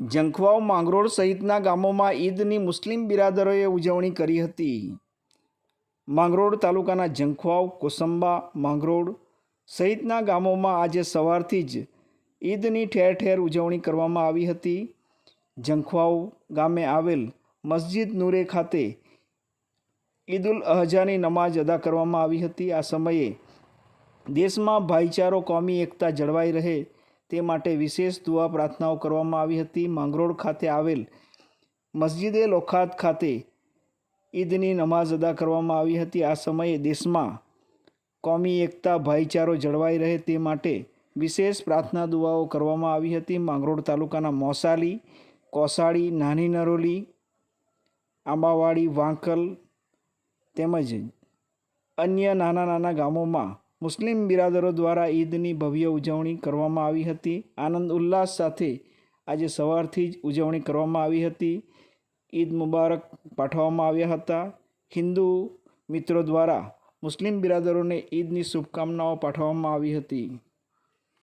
જંખવાવ માંગરોળ સહિતના ગામોમાં ઈદની મુસ્લિમ બિરાદરોએ ઉજવણી કરી હતી. માંગરોળ તાલુકાના જંખવાવ કોસંબા, માંગરોળ સહિતના ગામોમાં આજે સવારથી જ ઈદની ઠેર ઠેર ઉજવણી કરવામાં આવી હતી. જંખવાવ ગામે આવેલ મસ્જિદ નૂરે ખાતે ઈદ ઉલ અહજાની નમાઝ અદા કરવામાં આવી હતી. આ સમયે દેશમાં ભાઈચારો, કોમી એકતા જળવાઈ રહે તે માટે વિશેષ દુઆ પ્રાર્થનાઓ કરવામાં આવી હતી. માંગરોળ ખાતે આવેલ મસ્જિદે લોખાત ખાતે ઈદની નમાઝ અદા કરવામાં આવી હતી. આ સમયે દેશમાં કોમી એકતા ભાઈચારો જળવાઈ રહે તે માટે વિશેષ પ્રાર્થના દુઆઓ કરવામાં આવી હતી. માંગરોળ તાલુકાના મોસાલી, કોસાળી, નાની નરોલી, આંબાવાડી, વાંકલ તેમજ અન્ય નાના નાના ગામોમાં મુસ્લિમ બિરાદરો દ્વારા ઈદની ભવ્ય ઉજવણી કરવામાં આવી હતી. આનંદ ઉલ્લાસ સાથે આજે સવારથી જ ઉજવણી કરવામાં આવી હતી. ઈદ મુબારક પાઠવવામાં આવ્યા હતા. હિન્દુ મિત્રો દ્વારા મુસ્લિમ બિરાદરોને ઈદની શુભકામનાઓ પાઠવવામાં આવી હતી.